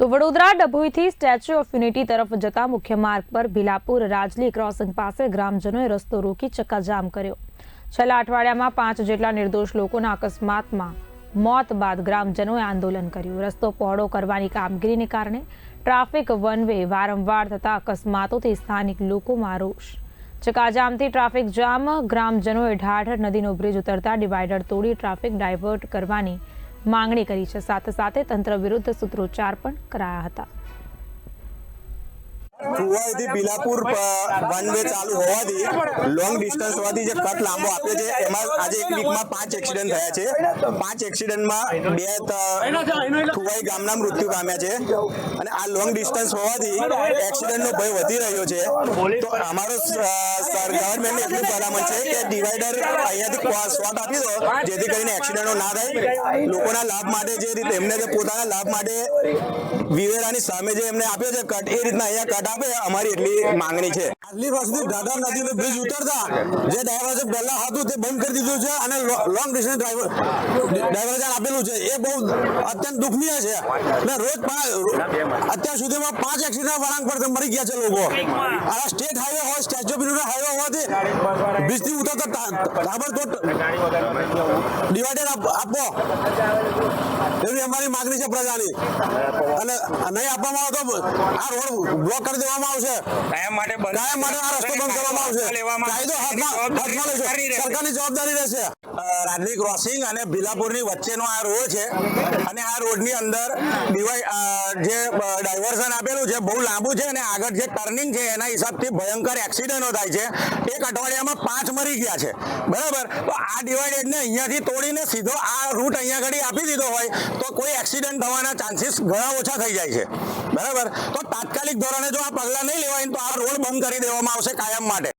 તો વડોદરા ડભોઈથી statue of unity તરફ જતા મુખ્ય માર્ગ પર ભીલાપુર રાજલી ક્રોસિંગ પાસે ગ્રામજનોએ રસ્તો રોકી ચક્કાજામ કર્યો. છેલ્લા અઠવાડિયામાં પાંચ જેટલા નિર્દોષ લોકોના અકસ્માતમાં મોત બાદ ગ્રામજનોએ આંદોલન કર્યું. રસ્તો પહોળો કરવાની કામગીરીને કારણે ટ્રાફિક વન વે વારંવાર થતા અકસ્માતોથી સ્થાનિક લોકોમાં રોષ. ચકાજામથી ટ્રાફિક જામ, ગ્રામજનોએ ઢાઢર નદીનો બ્રિજ ઉતરતા ડિવાઈડર તોડી ટ્રાફિક ડાયવર્ટ કરવાની માંગણી કરી છે. સાથે સાથે તંત્ર વિરુદ્ધ સૂત્રોચ્ચાર પણ કરાયા હતા. કુવાઈથી બિલાપુર વન વે ચાલુ હોવાથી લોંગ ડિસ્ટન્સ હોવાથી જે કટ લાંબો આપ્યો છે એમાં આજે એક વીકમાં પાંચ એક્સિડન્ટ થયા છે. પાંચ એક્સિડન્ટમાં બે કુવાઈ ગામના મૃત્યુ પામ્યા છે. આ લોંગ ડિસ્ટન્સ હોવાથી એક્સિડન્ટનો ભય વધી રહ્યો છે. તો અમારો ગવર્મેન્ટની એટલી ભલામણ છે કે ડિવાઈડર અહીંયાથી શોર્ટ આપી દો જેથી કરીને એક્સિડન્ટો ના થાય. લોકોના લાભ માટે જે રીતે એમને જે પોતાના લાભ માટે વિવેરાની સામે જે એમને આપ્યો છે કટ એ રીતના અહીંયા કટ આપે અમારી એટલી માંગણી છે. આટલી વર્ષથી દાદા નદીનો બ્રિજ ઉતરતા જે ડાયવર્ઝન પહેલા હતું તે બંધ કરી દીધું છે અને લોંગ ડિસ્ટન્સ ડ્રાઈવર ડ્રાઈવર આપેલું છે. એ બહુ અત્યંત દુઃખનીય છે. ને રોજ પાંચ અત્યાર સુધીમાં પાંચ એક્સિડન્ટ વળાંક પર મરી ગયા છે લોકો. આ સ્ટેટ હાઈવે હોય સ્ટેચ્યુ ઓફ યુનિટી હાઈવે હોવાથી બ્રિજથી ઉતરતા તાબડતોડ ડિવાઈડર આપો. એવી અમારી માગણી છે પ્રજાની. અને નહીં આપવામાં આવે તો આ રોડ બ્લોક કરી દેવામાં આવશે. કાયમ માટે બંધ કાયમ માટે આ રસ્તો બંધ કરવામાં આવશે. કાયદો હાથમાં હાથમાં લેશે. સરકારની જવાબદારી રહેશે. રાજની ક્રોસિંગ અને ભીલાપુરની વચ્ચેનો આ રોડ છે અને આ રોડની અંદર ડિવાઈ જે ડાયવર્ઝન આપેલું છે બહુ લાંબુ છે અને આગળ જે ટર્નિંગ છે એના હિસાબથી ભયંકર એક્સિડન્ટો થાય છે. એક અઠવાડિયામાં પાંચ મરી ગયા છે. બરાબર? તો આ ડિવાઈડેડને અહીંયાથી તોડીને સીધો આ રૂટ અહીંયા ઘડી આપી દીધો હોય તો કોઈ એક્સિડન્ટ થવાના ચાન્સીસ ઘણા ઓછા થઈ જાય છે. બરાબર? તો તાત્કાલિક ધોરણે જો આ પગલાં નહીં લેવાય તો આ રોડ બંધ કરી દેવામાં આવશે કાયમ માટે.